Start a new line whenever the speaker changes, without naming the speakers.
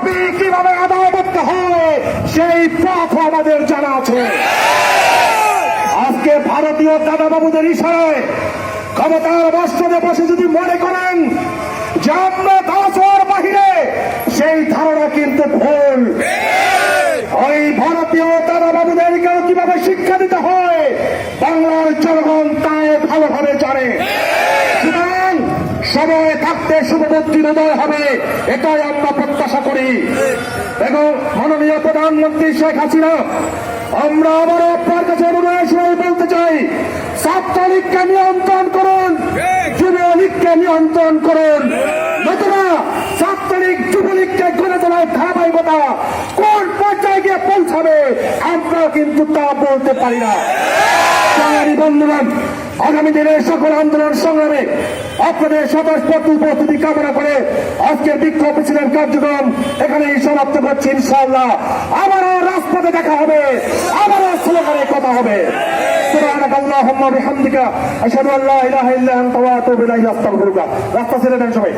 দাবি কীভাবে আদায় করতে হয়, সেই পথ আমাদের জানা আছে। আজকে ভারতীয় দাদাবাবুদের ইশারায় ক্ষমতার বস্ত্রে বসে যদি মনে করেন যে আমরা বাহিরে, সেই ধারণা কিন্তু ভুল। ওই ভারতীয় দাদাবাবুদেরকে কীভাবে শিক্ষা দিতে হয়, বাংলার জনগণ তাই ভালোভাবে জানে। সময় থাকতে শুভবুদ্ধির উদয় হবে, এটাই আমরা প্রত্যাশা করি। এবং মাননীয় প্রধানমন্ত্রী শেখ হাসিনা, আমরা আবারও আপনার কাছে অনুরোধ বলতে চাই, ছাত্রলীগকে নিয়ন্ত্রণ করুন, যুবলীগকে নিয়ন্ত্রণ করুন। নতুবা ছাত্রলীগ, যুবলীগকে গড়ে তোলার ধারাবাহিকতা কোন পর্যায়ে গিয়ে পৌঁছাবে আমরা কিন্তু তা বলতে পারি না। বন্ধুগণ, আগামী দিনের সকল আন্দোলন সংগ্রামে আপনাদের স্বতঃস্ফূর্ত উপস্থিতি কামনা করে আজকের বিক্ষোভ মিছিলের কার্যক্রম এখানেই সমাপ্ত করছি ইনশাআল্লাহ আবারও রাজপথে দেখা হবে আবারও স্লোগানে কথা হবে سبحانك اللهم وبحمدك اشهد ان لا اله الا انت واتوب اليك استغفرك রাস্তা ছেড়ে দেন সবাই